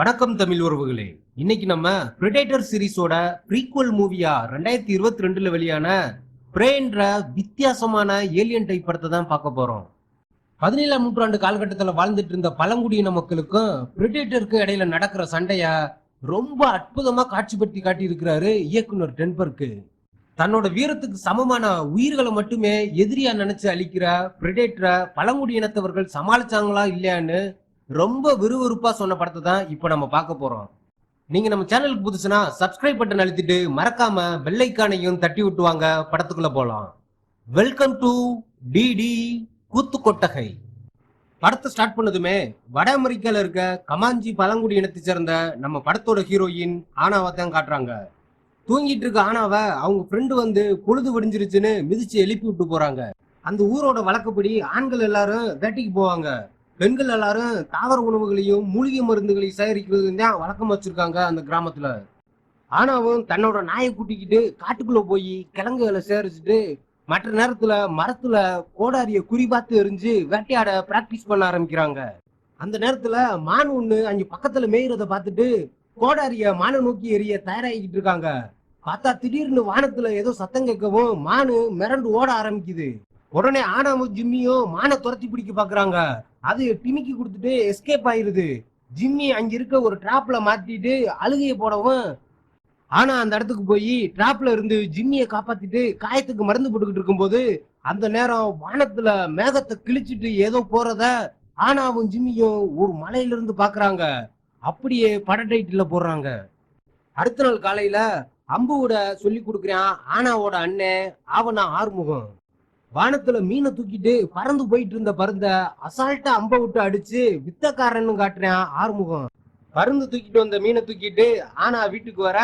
வணக்கம் தமிழ் உறவுகளே. இன்னைக்கு நம்ம பிரிடேட்டர் சீரிஸோட ப்ரீக்வல் மூவியா ரெண்டாயிரத்தி இருபத்தி ரெண்டுல வெளியான பிரேன்ற வித்தியாசமான ஏலியன் டைப் படத்தை தான் பார்க்க போறோம். பதினேழாம் நூற்றாண்டு காலகட்டத்தில் வாழ்ந்துட்டு இருந்த பழங்குடியின மக்களுக்கும் பிரிடேட்டருக்கும் இடையில நடக்கிற சண்டைய ரொம்ப அற்புதமா காட்சிப்படுத்தி காட்டியிருக்கிறாரு இயக்குனர் டென்பர்க்கு. தன்னோட வீரத்துக்கு சமமான உயிர்களை மட்டுமே எதிரியா நினைச்சு அழிக்கிற பிரிடேட்டரை பழங்குடியினத்தவர்கள் சமாளிச்சாங்களா இல்லையான்னு ரொம்ப விறுவிறுப்பா சொன்ன படத்தை தான் இப்போ நம்ம பார்க்க போறோம். நீங்க நம்ம சேனலுக்கு புதுசுனா சப்ஸ்கிரைப் பட்டன் அழுத்திட்டு மறக்காம வெள்ளைக்கானையும் தட்டி விட்டுவாங்க. படத்துக்குள்ள போலாம். வெல்கம் டு டிடி கூத்து கொட்டகை படத்தை ஸ்டார்ட் பண்ணதுமே வட அமெரிக்கால இருக்க கமாஞ்சி பழங்குடி இனத்தை சேர்ந்த நம்ம படத்தோட ஹீரோயின் ஆனாவை தான் காட்டுறாங்க. தூங்கிட்டு இருக்க ஆனாவை அவங்க ஃப்ரெண்டு வந்து பொழுது விடிஞ்சிருச்சுன்னு மிதிச்சு எழுப்பி விட்டு போறாங்க. அந்த ஊரோட வழக்கப்படி ஆண்கள் எல்லாரும் வேட்டைக்கு போவாங்க. பெண்கள் எல்லாரும் தாவர உணவுகளையும் மூலிகை மருந்துகளையும் சேகரிக்கிறது தான் வழக்கம் வச்சிருக்காங்க அந்த கிராமத்துல. ஆனாவும் தன்னோட நாயை கூட்டிக்கிட்டு காட்டுக்குள்ள போய் கிழங்குகளை சேகரிச்சுட்டு மற்ற நேரத்துல மரத்துல கோடாரிய குறி பார்த்து எரிஞ்சு வேட்டையாட பிராக்டிஸ் பண்ண ஆரம்பிக்கிறாங்க. அந்த நேரத்துல மான் ஒண்ணு அங்க பக்கத்துல மேயிறத பார்த்துட்டு கோடாரிய மானை நோக்கி எரிய தயாராகிட்டு இருக்காங்க. பார்த்தா திடீர்னு வானத்துல ஏதோ சத்தம் கேட்கவும் மானு மிரண்டு ஓட ஆரம்பிக்குது. உடனே ஆனாவும் ஜிம்மியும் மானை துரத்தி பிடிக்க பாக்குறாங்க. அது டிமிக்கி கொடுத்துட்டு எஸ்கேப் ஆயிருது. ஜிம்மி அங்க இருக்க ஒரு டிராப்ல மாட்டிட்டு அழுகைய போடவும் ஆனா அந்த இடத்துக்கு போய் டிராப்ல இருந்து ஜிம்மியை காப்பாத்திட்டு காயத்துக்கு மருந்து போட்டுக்கிட்டு இருக்கும்போது அந்த நேரம் வானத்துல மேகத்தை கிழிச்சிட்டு ஏதோ போறத ஆனாவும் ஜிம்மியும் ஒரு மலையில இருந்து பாக்குறாங்க. அப்படியே பட டைட்டில் போடுறாங்க. அடுத்த நாள் காலையில அம்புவோட சொல்லி கொடுக்குறான் ஆனாவோட அண்ணன் ஆவனா ஆறுமுகம். வானத்துல மீனை தூக்கிட்டு பறந்து போயிட்டு இருந்த பருந்த அசால்ட்டா அம்ப விட்டு அடிச்சு வித்தக்காரன்னு காட்டுறேன் ஆறுமுகம். பருந்து தூக்கிட்டு வந்த மீனை தூக்கிட்டு ஆனா வீட்டுக்கு வர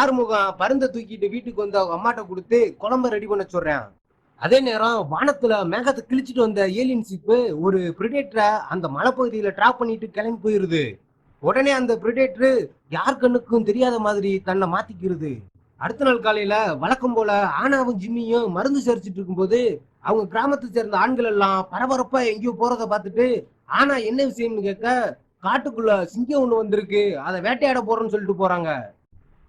ஆறுமுகம் பருந்த தூக்கிட்டு வீட்டுக்கு வந்து அவங்க அம்மாட்ட கொடுத்து குழம்ப ரெடி பண்ண சொல்றேன். அதே நேரம் வானத்துல மேகத்தை கிழிச்சிட்டு வந்த ஏலியன் சிப்பு ஒரு பிரிடேட்டரை அந்த மலைப்பகுதியில டிராப் பண்ணிட்டு கிளம்பி போயிருது. உடனே அந்த பிரிடேட்டர் யார் கண்ணுக்கும் தெரியாத மாதிரி தன்னை மாத்திக்கிறது. அடுத்த நாள் காலையில வழக்கம் போல ஆனாவும் ஜிம்மியும் மருந்து சரிச்சிட்டு இருக்கும்போது அவங்க கிராமத்தை சேர்ந்த ஆண்கள் எல்லாம் பரபரப்பா எங்கேயோ போறத பார்த்துட்டு ஆனா என்ன விஷயம்னு கேட்க காட்டுக்குள்ள சிங்கம் ஒண்ணு வந்திருக்கு அதை வேட்டையாட போறோம்னு சொல்லிட்டு போறாங்க.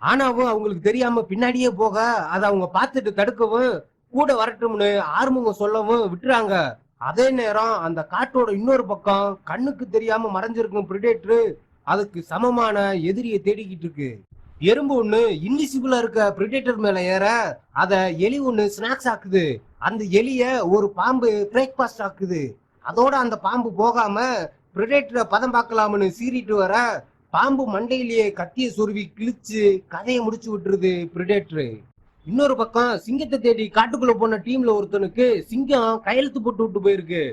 ஆனாவும் அவங்களுக்கு தெரியாம பின்னாடியே போக அதை அவங்க பார்த்துட்டு தடுக்கவும் கூட வரட்டும்னு ஆறுமுகம் சொல்லவும் விட்டுறாங்க. அதே நேரம் அந்த காட்டோட இன்னொரு பக்கம் கண்ணுக்கு தெரியாம மறைஞ்சிருக்கும் பிரிடேட்டர் அதுக்கு சமமான எதிரியை தேடிக்கிட்டு இருக்கு. எறும்பு ஒண்ணு இன்விசிபிளா இருக்க பிரிடேட்டர் மேல ஏற அத எலி ஒண்ணு ஸ்நாக்ஸ் ஆக்குது. அந்த எலிய ஒரு பாம்பு பிரேக்ஃபாஸ்ட் ஆக்குது. அதோட அந்த பாம்பு போகாம பிரிடேட்டரை பதம் பார்க்கலாம்னு சீறிட்டு வர பாம்பு மண்டையிலேயே கத்திய சொருவி கிழிச்சு கதையை முடிச்சு விட்டுருது பிரிடேட்டரு இன்னொரு பக்கம் சிங்கத்தை தேடி காட்டுக்குள்ள போன டீம்ல ஒருத்தனுக்கு சிங்கம் கையெழுத்து போட்டு விட்டு போயிருக்கு.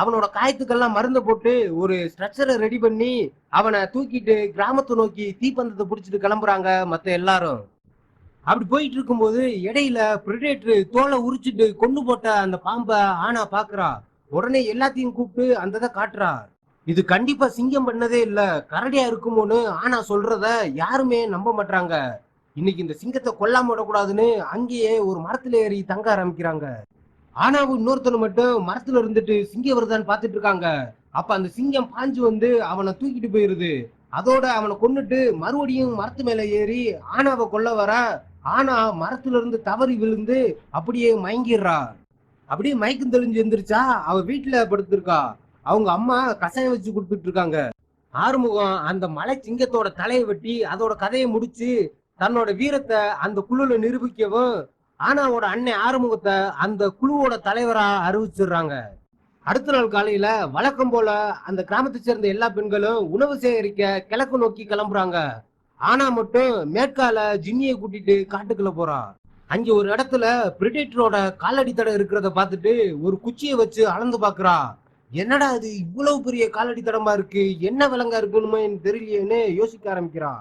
அவனோட காயத்துக்கெல்லாம் மருந்து போட்டு ஒரு ஸ்ட்ரக்சரை ரெடி பண்ணி அவனை தூக்கிட்டு கிராமத்தை நோக்கி தீப்பந்தத்தை பிடிச்சிட்டு கிளம்புறாங்க மற்ற எல்லாரும். அப்படி போயிட்டு இருக்கும்போது இடையில பிரிடேட்டர் தோலை உரிச்சிட்டு கொண்டு போட்ட அந்த பாம்பை ஆனா பாக்குறா. உடனே எல்லாத்தையும் கூப்பிட்டு அந்த இதை காட்டுறா. இது கண்டிப்பா சிங்கம் பண்ணதே இல்ல கரடியா இருக்குமோன்னு ஆனா சொல்றத யாருமே நம்ப மாட்டாங்க இன்னைக்கு இந்த சிங்கத்தை கொல்லாம விடக்கூடாதுன்னு அங்கேயே ஒரு மரத்துல ஏறி தங்க ஆரம்பிக்கிறாங்க. ஆனாவும் இன்னொருத்தனு மட்டும் மரத்துல இருந்துட்டு சிங்கம் வருதான்னு பாத்துட்டு இருக்காங்க. அப்ப அந்த சிங்கம் பாஞ்சு வந்து அவனை தூக்கிட்டு போயிருது. அதோட அவனை கொன்னுட்டு மறுபடியும் மரத்து மேல ஏறி ஆனாவை கொல்ல வர ஆனா மரத்துல இருந்து தவறி விழுந்து அப்படியே மயங்கிடுறா. அப்படியே மயக்கம் தெளிஞ்சு எந்திரிச்சா அவ வீட்டுல படுத்திருக்கா. அவங்க அம்மா கசாயம் வச்சு கொடுத்துட்டு இருக்காங்க. ஆறுமுகம் அந்த மலை சிங்கத்தோட தலையை வெட்டி அதோட கதையை முடிச்சு தன்னோட வீரத்தை அந்த குழுல நிரூபிக்கவும் ஆனாவோட அண்ணன் ஆறுமுகத்தை அந்த குழுவோட தலைவரா அறிவிச்சிடுறாங்க. அடுத்த நாள் காலையில வழக்கம் போல அந்த கிராமத்தை சேர்ந்த எல்லா பெண்களும் உணவு சேகரிக்க கிழக்கு நோக்கி கிளம்புறாங்க. ஆனா மட்டும் மேற்கால ஜிம்மியை கூட்டிட்டு காட்டுக்குள்ள போறான். அங்க ஒரு இடத்துல பிரிடேட்டரோட காலடி தடை இருக்கிறத பார்த்துட்டு ஒரு குச்சியை வச்சு அளந்து பாக்குறா. என்னடா இது இவ்வளவு பெரிய காலடி தடமா இருக்கு என்ன விலங்கா இருக்குன்னு தெரியலையேன்னு யோசிக்க ஆரம்பிக்கிறா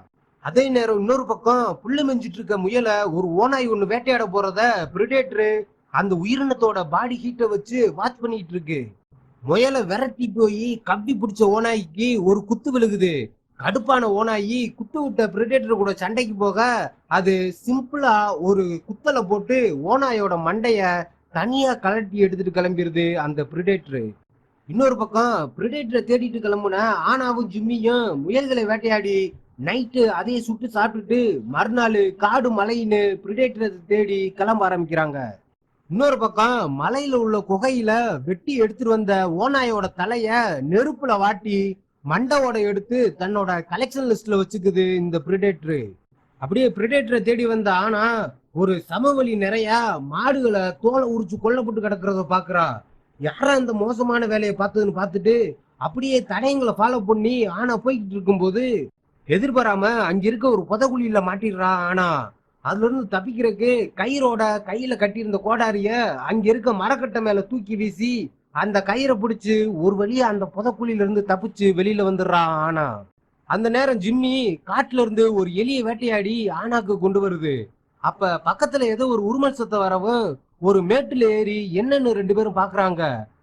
அதே நேரம் இன்னொரு பக்கம் புல்லு மெஞ்சிட்டு இருக்க முயலை ஒரு ஓனாய் ஒண்ணு வேட்டையாட போறத பிரிடேட்டரு அந்த உயிரினத்தோட பாடி ஹீட்டை வச்சு வாட்ச் பண்ணிட்டு இருக்கு. முயலை விரட்டி போய் கப்பி பிடிச்ச ஓனாய்க்கு ஒரு குத்து விழுகுது. கடுப்பான ஓனாயி குத்து விட்ட பிரிடேட்டர் கூட சண்டைக்கு போக அது சிம்பிளா ஒரு குத்தலை போட்டு ஓனாயோட மண்டைய தனியா கலட்டி எடுத்துட்டு கிளம்பிடுது அந்த பிரிடேட்டரு இன்னொரு பக்கம் பிரிடேட்டரை தேடிட்டு கிளம்புன ஆனாவும் ஜிம்மியும் முயல்களை வேட்டையாடி நைட்டு அதையே சுட்டு சாப்பிட்டுட்டு மறுநாள் காடு மலைன்னு பிரிடேட்டரை தேடி கிளம்ப ஆரம்பிக்கிறாங்க. இன்னொரு பக்கம் மலையில உள்ள குகையில வெட்டி எடுத்துட்டு வந்த ஓநாயோட தலைய நெருப்புல வாட்டி மண்டவோட எடுத்து தன்னோட கலெக்ஷன் லிஸ்ட்ல வச்சுக்குது இந்த பிரிடேட்ரு அப்படியே பிரிடேட்டரை தேடி வந்த ஆனா ஒரு சமவெளி நிறைய மாடுகளை தோலை உரிச்சு கொல்லப்பட்டு கிடக்கிறத பாக்குறா. யாரா இந்த மோசமான வேலையை பார்த்ததுன்னு பார்த்துட்டு அப்படியே தடயங்களை ஃபாலோ பண்ணி ஆனா போய்கிட்டு இருக்கும்போது எதிர்பாராம அங்க இருக்க ஒரு புதகுழியில மாட்டிடுறா ஆனா அதுல இருந்து தப்பிக்கிறதுக்கு கயிறோட கையில கட்டியிருந்த கோடாரிய அங்க இருக்க மரக்கட்டை மேல தூக்கி வீசி அந்த கயிறை பிடிச்சு ஒரு வழியா அந்த புதக்குழியில இருந்து தப்பிச்சு வெளியில வந்துடுறான் ஆனா. அந்த நேரம் ஜிம்மி காட்டுல இருந்து ஒரு எலியை வேட்டையாடி ஆனாக்கு கொண்டு வருது. அப்ப பக்கத்துல ஏதோ ஒரு உருமல் சத்தம் வரவும் ஒரு மேட்டுல ஏறி என்னன்னு ரெண்டு பேரும் பாக்குறாங்க.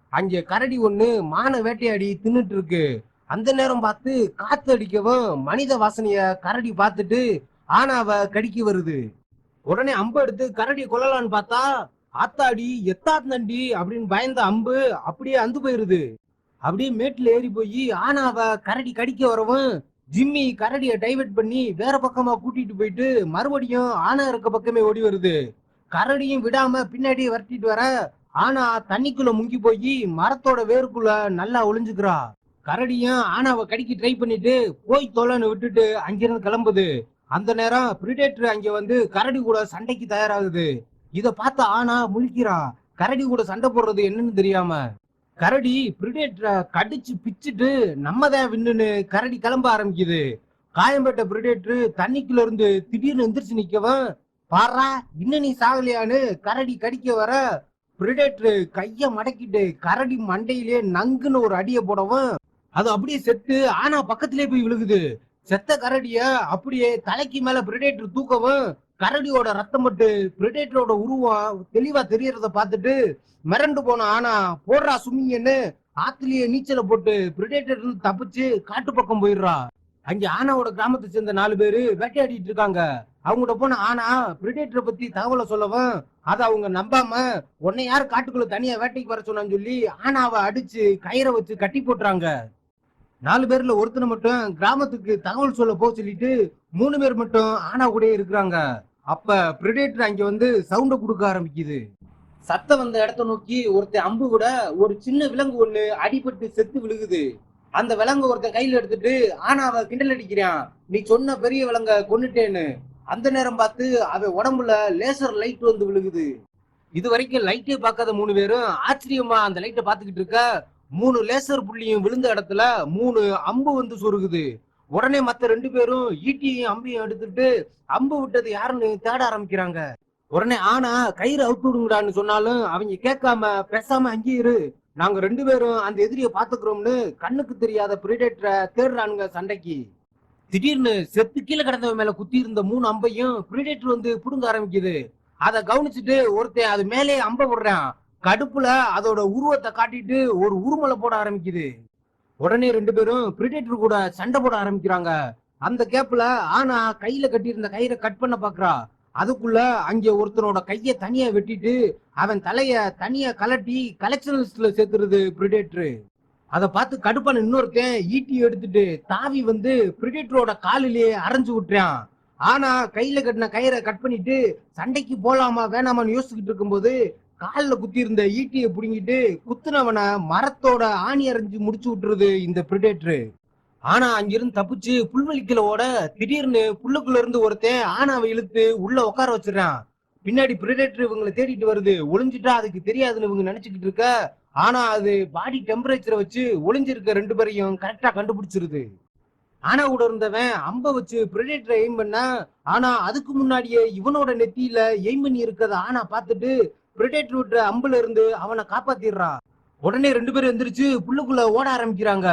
அங்க கரடி ஒண்ணு மான வேட்டையாடி தின்னுட்டு இருக்கு. அந்த நேரம் பார்த்து காத்து அடிக்கவும் மனித வாசனைய கரடி பார்த்துட்டு ஆனாவ கடிக்க வருது. உடனே அம்பு எடுத்து கரடி கொல்லலான்னு பார்த்தா ஆத்தாடி எத்தாத்தண்டி அப்படின்னு பயந்த அம்பு அப்படியே அந்து போயிருது. அப்படியே மேட்டில் ஏறி போய் ஆனாவ கரடி கடிக்க வரவும் ஜிம்மி கரடியை டைவெர்ட் பண்ணி வேற பக்கமா கூட்டிட்டு போயிட்டு மறுபடியும் ஆனா இருக்க பக்கமே ஓடி வருது. கரடியும் விடாம பின்னாடி விரட்டிட்டு வர ஆனா தண்ணிக்குள்ள முங்கி போய் மரத்தோட வேருக்குள்ள நல்லா ஒளிஞ்சுக்கிறா. கரடியும் ஆனாவை கடிக்க ட்ரை பண்ணிட்டு போய் தோலன்னு விட்டுட்டு அங்கிருந்து கிளம்புது. அந்த நேரம் பிரிடேட்டர் அங்க வந்து கரடி கூட சண்டைக்கு தயாராகுது. இத பார்த்த ஆனா முழிக்கிறா. கரடி கூட சண்டை போடுறது என்னன்னு தெரியாம. கரடி பிரிடேட்டரை கடிச்சு பிச்சுட்டு நம்மதான் வின்னுன்னு கரடி கிளம்ப ஆரம்பிக்குது. காயம்பட்ட பிரிடேட்டர் தண்ணிக்குள்ள இருந்து திடீர்னு எந்திரிச்சு நிக்கவும் பாரா இன்னும் நீ சாகலையான்னு கரடி கடிக்க வர. பிரிடேட்டர் கைய மடக்கிட்டு கரடி மண்டையிலே நங்குன்னு ஒரு அடியை போடவும் அது அப்படியே செத்து ஆனா பக்கத்திலே போய் விழுகுது. செத்த கரடிய அப்படியே தலைக்கு மேல பிரிடேட்டர் தூக்கவும் கரடியோட ரத்தம் பட்டு பிரிடேட்டரோட உருவம் தெளிவா தெரியறத பார்த்துட்டு மிரண்டு போன ஆனா போடுறா சுமிங்கன்னு ஆத்துலயே நீச்சல போட்டு பிரிடேட்டர் இருந்து தப்பிச்சு காட்டு பக்கம் போயிடுறா. அங்க ஆனாவோட கிராமத்தை சேர்ந்த நாலு பேரு வேட்டையாடிட்டு இருக்காங்க. அவங்ககிட்ட போன ஆனா பிரிடேட்டரை பத்தி தகவலை சொல்லவும் அதை அவங்க நம்பாம உன்னை யார் காட்டுக்குள்ள தனியா வேட்டைக்கு வர சொன்னான்னு சொல்லி ஆனாவை அடிச்சு கயிறை வச்சு கட்டி போட்டுறாங்க. நாலு பேர்ல ஒருத்தனை மட்டும் கிராமத்துக்கு தகவல் சொல்ல போக சொல்லிட்டு மூணு பேர் மட்டும் ஆனா கூட இருக்கிறாங்க. அப்ப பிரிடேட்டர் அங்க வந்து சவுண்ட கொடுக்க ஆரம்பிக்குது. சத்தம் வந்த இடத்த நோக்கி ஒருத்தன் அம்பு கூட ஒரு சின்ன விலங்கு ஒண்ணு அடிபட்டு செத்து விழுகுது. அந்த விலங்கு ஒருத்தன் கையில எடுத்துட்டு ஆனாவை கிண்டல் அடிக்கிறான். நீ சொன்ன பெரிய விலங்க கொன்னுட்டேன்னு. அந்த நேரம் பார்த்து அவன் உடம்புல லேசர் லைட் வந்து விழுகுது. இது வரைக்கும் லைட்டே பார்க்காத மூணு பேரும் ஆச்சரியமா அந்த லைட்டை பார்த்துக்கிட்டு இருக்க மூணு லேசர் புள்ளியும் விழுந்த இடத்துல மூணு அம்பு வந்து சொருகுது. உடனே மத்த ரெண்டு பேரும் ஈட்டியையும் அம்பையும் எடுத்துட்டு அம்பு விட்டது யாருன்னு தேட ஆரம்பிக்கிறாங்க. உடனே ஆனா கயிறு அவுத்து விடுங்கடான்னு சொன்னாலும் அவங்க கேட்காம பேசாம அங்கேயே இரு. நாங்க ரெண்டு பேரும் அந்த எதிரியை பாத்துக்கிறோம்னு கண்ணுக்கு தெரியாத பிரிடேட்டரை தேடுறானுங்க சண்டைக்கு. திடீர்னு செத்து கீழே கிடந்தவன் மேல குத்தி இருந்த மூணு அம்பையும் பிரிடேட்டர் வந்து புடுங்க ஆரம்பிக்குது. அதை கவனிச்சுட்டு ஒருத்தன் அது மேலே அம்ப விடுறான் கடுப்புல அதோட உருவத்தை காட்டிட்டு ஒரு உருமலை போட ஆரம்பிக்குது. உடனே ரெண்டு பேரும் பிரிடேட்டர் கூட சண்டை போட ஆரம்பிக்கிறாங்க. அந்த கேப்ல ஆனா கையில கட்டியிருந்த கயிறை கட் பண்ண பாக்குறா. அதுக்குள்ள அங்க ஒருத்தனோட கைய தனியா வெட்டிட்டு அவன் தலைய தனியா கலட்டி கலெக்ஷன் லிஸ்ட்ல சேர்த்துருது பிரிடேட்டர் அதை பார்த்து கடுப்பான இன்னொருத்தன் ஈட்டி எடுத்துட்டு தாவி வந்து பிரிடேட்டரோட காலிலேயே அரைஞ்சு விட்டுறான். ஆனா கையில கட்டின கயிறை கட் பண்ணிட்டு சண்டைக்கு போலாமா வேணாமான்னு யோசிச்சுக்கிட்டு இருக்கும்போது காலில் குத்தி இருந்த ஈட்டியை புடுங்கிட்டு குத்துனவனை மரத்தோட ஆணி அரைஞ்சு முடிச்சு விட்டுருது இந்த பிரிடேட்ரு ஆனா அங்கிருந்து தப்பிச்சு புல்வெளிக்கல ஓட திடீர்னு புல்லுக்குள்ள இருந்து ஒருத்தன் ஆனாவை இழுத்து உள்ள உட்கார வச்சிடறான். பின்னாடி பிரிடேட்டர் இவங்களை தேடிட்டு வருது. ஒளிஞ்சிட்டா அதுக்கு தெரியாதுன்னு இவங்க நினைச்சுக்கிட்டு இருக்க. ஆனா அது பாடி டெம்பரேச்சரை வச்சு ஒளிஞ்சிருக்க ரெண்டு பேரையும் கரெக்டா கண்டுபிடிச்சிருது. ஆனா கூட இருந்தவன் அம்ப வச்சு பிரிடேட்டரை எய்ம் பண்ண ஆனா அதுக்கு முன்னாடியே இவனோட நெத்தியில எய்ம் பண்ணி இருக்கத ஆனா பார்த்துட்டு பிரிட்டேட் விட்டுற அம்புல இருந்து அவனை காப்பாத்திடுறான் உடனே ரெண்டு பேரும் எந்திரிச்சு புல்லுக்குள்ள ஓட ஆரம்பிக்கிறாங்க.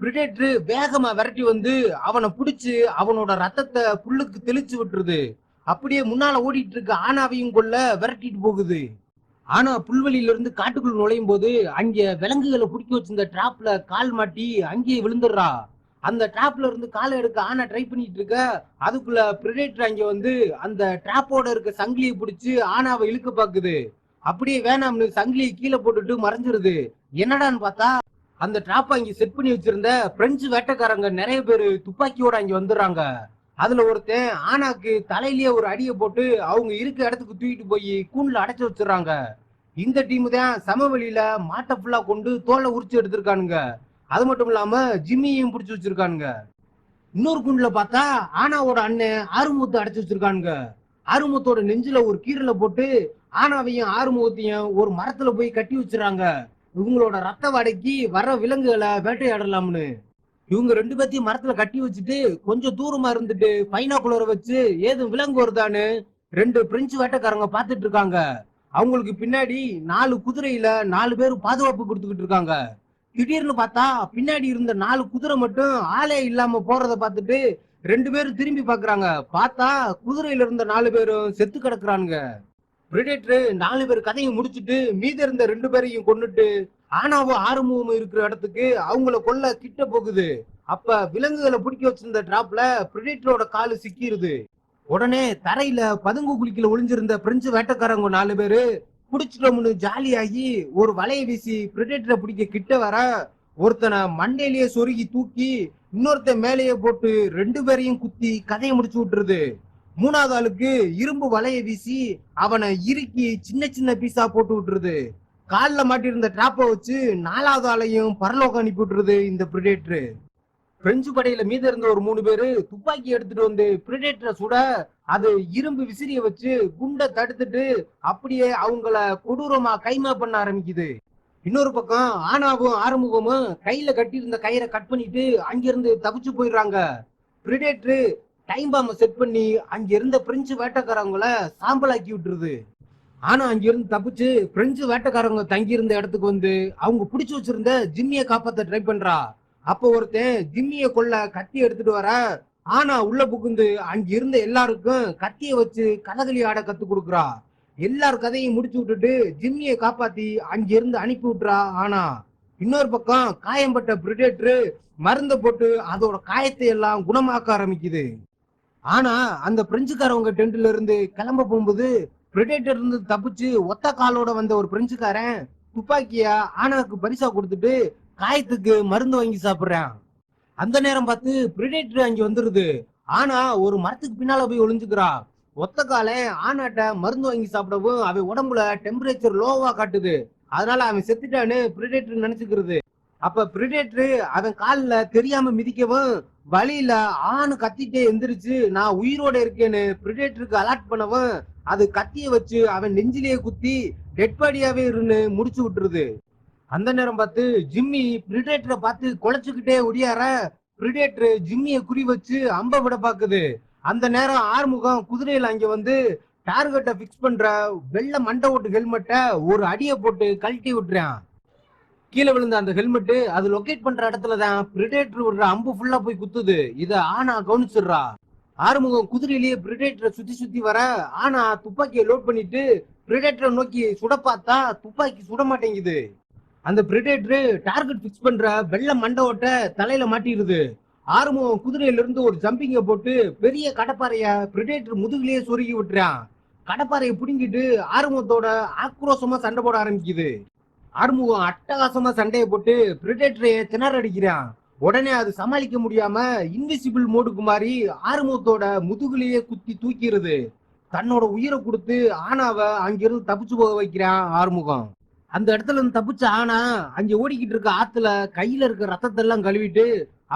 பிரிடேட்டர் வேகமா விரட்டி வந்து அவனை புடிச்சு அவனோட ரத்தத்தை புல்லுக்கு தெளிச்சு விட்டுருது. அப்படியே முன்னால ஓடிட்டு இருக்க ஆனாவையும் கொள்ள விரட்டிட்டு போகுது. ஆனா புல்வெளியில இருந்து காட்டுக்குள் நுழையும் போது அங்க விலங்குகளை பிடிக்க வச்சிருந்த டிராப்ல கால் மாட்டி அங்கேயே விழுந்துடுறா. அந்த டிராப்ல இருந்து காலை எடுக்க ஆனா ட்ரை பண்ணிட்டு இருக்க அதுக்குள்ள பிரிடேட்டர் அங்க வந்து அந்த டிராப்போட இருக்க சங்கிலியை பிடிச்சி ஆனாவை இழுக்க பாக்குது. அப்படியே வேணாம்னு சங்கிலியை கீழே போட்டுட்டு மறைஞ்சிருது. என்னடான்னு பார்த்தா அந்த டிராப் அங்க செட் பண்ணி வச்சிருந்த பிரெஞ்சு வேட்டைக்காரங்க நிறைய பேர் துப்பாக்கியோட அங்க வந்துடுறாங்க. அதுல ஒருத்தன் ஆனாக்கு தலையிலேயே ஒரு அடியை போட்டு அவங்க இருக்க இடத்துக்கு தூக்கிட்டு போய் கூண்டுல அடைச்சு வச்சிடுறாங்க. இந்த டீமு தான் சமவெளியில மாட்டை ஃபுல்லா கொண்டு தோலை உரிச்சு எடுத்திருக்கானுங்க. அது மட்டும் இல்லாம ஜிம்மியையும் பிடிச்சி வச்சிருக்கானுங்க. இன்னொரு குண்டுல பார்த்தா ஆனாவோட அண்ணன் ஆறுமுத்து அடைச்சு வச்சிருக்கானுங்க. ஆறுமுத்தோட நெஞ்சில ஒரு கீரலை போட்டு ஆனாவையும் ஆறுமுகத்தையும் ஒரு மரத்துல போய் கட்டி வச்சிடறாங்க இவங்களோட ரத்த வாடைக்கு வர விலங்குகளை வேட்டையாடலாம்னு. இவங்க ரெண்டு பேத்தையும் மரத்துல கட்டி வச்சுட்டு கொஞ்சம் தூரமா இருந்துட்டு பைனாக்குலரை வச்சு ஏதும் விலங்கு வருதான்னு ரெண்டு பிரெஞ்சு வேட்டைக்காரங்க பார்த்துட்டு இருக்காங்க. அவங்களுக்கு பின்னாடி நாலு குதிரையில நாலு பேர் பாதுகாப்பு கொடுத்துக்கிட்டு இருக்காங்க. திடீர்னு பார்த்தா பின்னாடி இருந்த நாலு குதிரை மட்டும் ஆளே இல்லாம போறத பார்த்துட்டு ரெண்டு பேரும் திரும்பி பாக்குறாங்க பார்த்தா குதிரையில இருந்த நாலு பேரும் செத்து கிடக்குறானுங்க. பிரிடேட்டர் நாலு பேர் கதையை முடிச்சுட்டு மீதி இருந்த ரெண்டு பேரையும் கொண்டுட்டு ஆனாவும் ஆறுமுகமும் இருக்கிற இடத்துக்கு அவங்கள கொல்ல கிட்ட போகுது. அப்ப விலங்குகளை பிடிக்க வச்சிருந்த டிராப்ல பிரிடேட்டரோட காலு சிக்கிருது. உடனே தரையில பதுங்கு குளிக்கல ஒளிஞ்சிருந்த பிரெஞ்சு வேட்டைக்காரங்க நாலு பேரு பிடிச்சிட்டோம்னு ஜாலியாகி ஒரு வலையை வீசி பிரிடேட்டரை பிடிக்க கிட்ட வர ஒருத்தனை மண்டையிலேயே சொருகி தூக்கி இன்னொருத்தன் மேலேயே போட்டு ரெண்டு பேரையும் குத்தி கதையை முடிச்சு விட்டுருது. மூணாவது ஆளுக்கு இரும்பு வலையை வீசி அவனை இறுக்கி சின்ன சின்ன பீஸா போட்டு விட்டுருது. காலில் மாட்டியிருந்த டிராப்பை வச்சு நாலாவது ஆளையும் பரலோகம் அனுப்பி விட்டுருது இந்த பிரிடேட்ரு பிரெஞ்சு படையில மீத இருந்த ஒரு மூணு பேரு துப்பாக்கி எடுத்துட்டு வந்து பிரிடேட்டரை சுட அது இரும்பு விசிறிய வச்சு குண்டை தடுத்துட்டு அப்படியே அவங்கள கொடூரமா கைமா பண்ண ஆரம்பிக்குது. இன்னொரு பக்கம் ஆனாவும் ஆறுமுகமும் கையில கட்டியிருந்த கயிறை கட் பண்ணிட்டு அங்கிருந்து தப்பிச்சு போயிடுறாங்க. பிரிடேட்ரு டைம் பாம்ப செட் பண்ணி அங்க இருந்த பிரெஞ்சு சாம்பல் சாம்பலாக்கி விட்டுருது. ஆனா அங்க இருந்து தப்பிச்சு பிரெஞ்சு வேட்டைக்காரங்க தங்கி இருந்த இடத்துக்கு வந்து அவங்க பிடிச்சு வச்சிருந்த ஜிம்மிய காப்பாத்த ட்ரை பண்றா. அப்போ ஒருத்தன் ஜிம்மிய கொள்ள கத்தி எடுத்துட்டு வர ஆனா உள்ள புகுந்து அங்க இருந்த எல்லாருக்கும் கத்திய வச்சு கதகளி ஆட கத்து கொடுக்குறா. எல்லார் கதையும் முடிச்சு விட்டுட்டு ஜிம்மிய காப்பாத்தி அங்க இருந்து அனுப்பி விட்டுறா. ஆனா இன்னொரு பக்கம் காயம்பட்ட பிரிடேட்டரு மருந்தை போட்டு அதோட காயத்தை எல்லாம் குணமாக்க ஆரம்பிக்குது. ஆனா அந்த பிரெஞ்சுக்காரவங்க டென்ட்ல இருந்து கிளம்ப போகும்போது பிரிடேட்டர் இருந்து தப்பிச்சு ஒத்த காலோட வந்த ஒரு பிரெஞ்சுக்காரன் துப்பாக்கியா ஆனாக்கு பரிசா கொடுத்துட்டு காயத்துக்கு மருந்து வாங்கி சாப்பிடுறான். அந்த நேரம் பார்த்து பிரிடேட்டர் அங்க வந்துருது. ஆனா ஒரு மரத்துக்கு பின்னால போய் ஒளிஞ்சுக்கிறா. ஒத்த காலை ஆனாட்ட மருந்து வாங்கி சாப்பிடவும் அவன் உடம்புல டெம்பரேச்சர் லோவா காட்டுது. அதனால அவன் செத்துட்டான்னு பிரிடேட்டர் நினைச்சுக்கிறது. அப்ப பிரிடேட்டர் அவன் காலில் தெரியாம மிதிக்கவும் வழியில ஆணு கத்திட்டே எந்திரிச்சு நான் உயிரோட இருக்கேன்னு பிரிடேட்டருக்கு அலர்ட் பண்ணவும் அது கத்திய வச்சு அவன் நெஞ்சிலேயே குத்தி டெட் பாடியாவே இருந்து முடிச்சு விட்டுருது. அந்த நேரம் பார்த்து ஜிம்மி பிரிடேட்டரை பார்த்து குலைச்சுக்கிட்டே ஒடியார பிரிடேட்டர் ஜிம்மிய குறி வச்சு அம்ப விட பாக்குது. அந்த நேரம் ஆறுமுகம் குதிரையில அங்க வந்து டார்கெட்டை பிக்ஸ் பண்ற வெள்ளை மண்டை ஓட்டு ஹெல்மெட்டை ஒரு அடியை போட்டு கழட்டி விட்டுறான். கீழே விழுந்த அந்த ஹெல்மெட் அது லொகேட் பண்ற இடத்துல தான் பிரிடேட்டர் விடுற அம்பு ஃபுல்லா போய் குத்துது. இத ஆனா கவனிச்சிடுறா. ஆறுமுகம் குதிரையிலேயே பிரிடேட்டரை சுத்தி சுத்தி வர ஆனா துப்பாக்கியை லோட் பண்ணிட்டு பிரிடேட்டரை நோக்கி சுட பார்த்தா துப்பாக்கி சுட மாட்டேங்குது. அந்த பிரிடேட்டரு டார்கெட் பிக்ஸ் பண்ற வெள்ள மண்டை ஓட்ட தலையில மாட்டிடுது. ஆறுமுகம் குதிரையில இருந்து ஒரு ஜம்பிங்க போட்டு பெரிய கடப்பாறைய பிரிடேட்டர் முதுகுலயே சொருகி விட்டுறான். கடப்பாறையை பிடுங்கிட்டு ஆறுமுகத்தோட ஆக்ரோஷமா சண்டை போட ஆரம்பிக்குது. ஆறுமுகம் அட்டகாசமா சண்டையை போட்டு பிரிடேட்டரை திணற அடிக்கிறான் உடனே அது சமாளிக்க முடியாம இன்விசிபிள் மோடுக்கு மாறி ஆறுமுகத்தோட முதுகுலையே குத்தி தூக்கிடுது தன்னோட உயிரை கொடுத்து ஆனாவை அங்கிருந்து தப்பிச்சு போக வைக்கிறான் ஆறுமுகம். அந்த இடத்துல இருந்து தப்பிச்ச ஆனா அங்க ஓடிக்கிட்டு இருக்க ஆத்துல கையில இருக்க ரத்தத்தெல்லாம் கழுவிட்டு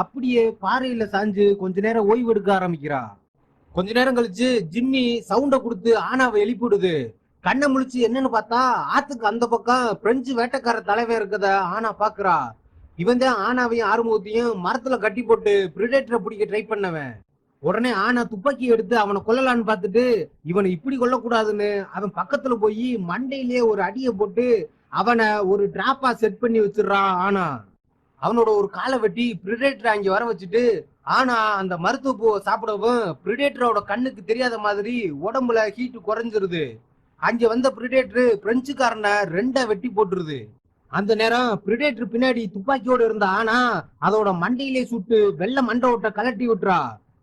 அப்படியே பாறையில சாஞ்சு கொஞ்ச நேரம் ஓய்வு எடுக்க ஆரம்பிக்கிறா. கொஞ்ச நேரம் கழிச்சு ஜிம்மி சவுண்டை கொடுத்து ஆனாவை எழுப்பிடுது கண்ணை முழிச்சு என்னன்னு பார்த்தா ஆத்துக்கு அந்த பக்கம் பிரெஞ்சு வேட்டைக்கார தலைவன் இருக்கத ஆனா பாக்குறா. இவன் தான் ஆனாவையும் ஆறுமுகத்தையும் மரத்துல கட்டி போட்டு பிரிடேட்டரை பிடிக்க ட்ரை பண்ணவன். உடனே ஆனா துப்பாக்கி எடுத்து அவனை கொல்லலான்னு பார்த்துட்டு இவனை இப்படி கொல்லக்கூடாதுன்னு அவன் பக்கத்துல போய் மண்டையிலேயே ஒரு அடியை போட்டு அவனை ஒரு டிராப்பா செட் பண்ணி வச்சிடுறான் ஆனா. அவனோட ஒரு காலை வெட்டி பிரிடேட்டரை அங்கே வர வச்சுட்டு ஆனா அந்த மருத்துவ பூவை சாப்பிடவும் பிரிடேட்டரோட கண்ணுக்கு தெரியாத மாதிரி உடம்புல ஹீட்டு குறைஞ்சிருது. அங்க வந்த பிரிடேட்டர் பிரெஞ்சுக்காரனை ரெண்டா வெட்டி போட்டுருது. அந்த நேரம் பிரிடேட்டர் பின்னாடி துப்பாக்கியோட இருந்த ஆனா அதோட மண்டையிலே சுட்டு வெள்ளை மண்டை ஓட்டை கலட்டி விட்டுறா.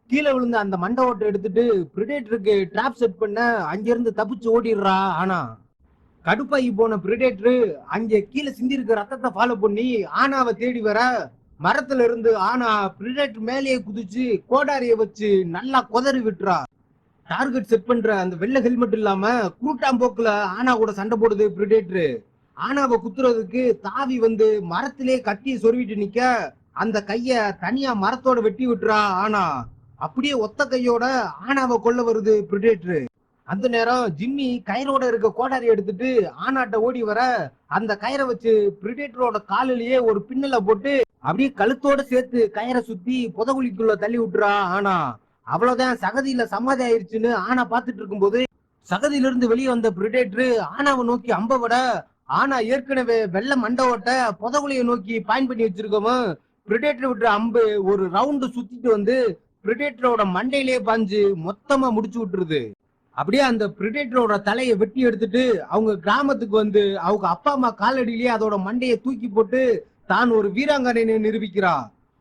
கீழே விழுந்த அந்த மண்டை ஓட்டை எடுத்துட்டு பிரிடேட்டருக்கு டிராப் செட் பண்ண அங்கிருந்து தப்பிச்சு ஓடிடுறா ஆனா கடுப்பாகி போன பிரிடேட்டரு அங்கே கீழே சிந்தி இருக்க ரத்தத்தை ஃபாலோ பண்ணி ஆனாவை தேடி வர மரத்துல இருந்து ஆனா பிரிடேட்டர் மேலேயே குதிச்சு கோடாரிய வச்சு நல்லா கொதறி விட்டுறா. டார்கெட் செட் பண்ற அந்த வெள்ளை ஹெல்மெட் இல்லாம கூட்டாம்போக்குல ஆனா கூட சண்டை போடுது பிரிடேட்டரு ஆனாவை குத்துறதுக்கு தாவி வந்து மரத்திலே கட்டியை சொருவிட்டு நிக்க அந்த கைய தனியா மரத்தோட வெட்டி விட்டுறா ஆனா. அப்படியே ஒத்த கையோட ஆனாவை கொல்ல வருது பிரிடேட்டர் அந்த நேரம் ஜிம்மி கயிறோட இருக்க கோடாரி எடுத்துட்டு ஆனாட்ட ஓடி வர அந்த கயிறை வச்சு பிரிடேட்டரோட காலிலேயே ஒரு பின்னல போட்டு அப்படியே கழுத்தோட சேர்த்து கயிறை சுத்தி புதகுழிக்குள்ள தள்ளி விட்டுறா ஆனா. அவ்வளவுதான் சகதியில சமாதி ஆயிருச்சுன்னு ஆனா பாத்துட்டு இருக்கும்போது சகதியில இருந்து வெளியே வந்த பிரிடேட்டரு ஆனாவை நோக்கி அம்ப விட ஆனா ஏற்கனவே வெள்ள மண்டை ஓட்ட புதகுழியை நோக்கி பாயிண்ட் பண்ணி வச்சிருக்கோம் பிரிடேட்டர் விட்டுற அம்பு ஒரு ரவுண்டு சுத்திட்டு வந்து பிரிடேட்டரோட மண்டையிலேயே பாஞ்சு மொத்தமா முடிச்சு விட்டுருது. அப்படியே அந்த பிரிடேட்டரோட தலையை வெட்டி எடுத்துட்டு அவங்க கிராமத்துக்கு வந்து அவங்க அப்பா அம்மா காலடியிலேயே அதோட மண்டையை தூக்கி போட்டு தான் ஒரு வீராங்கனை நிரூபிக்கிறா.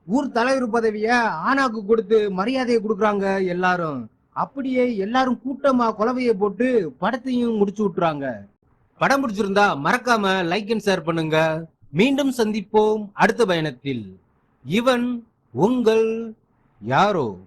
ஊர் தலைவர் பதவிய ஆனாக்கு கொடுத்து மரியாதையை கொடுக்குறாங்க எல்லாரும். அப்படியே எல்லாரும் கூட்டமா குலவையை போட்டு படத்தையும் முடிச்சு விட்டுறாங்க. படம் பிடிச்சிருந்தா மறக்காம லைக் அண்ட் ஷேர் பண்ணுங்க. மீண்டும் சந்திப்போம் அடுத்த பயணத்தில். இவன் உங்கள் யாரோ?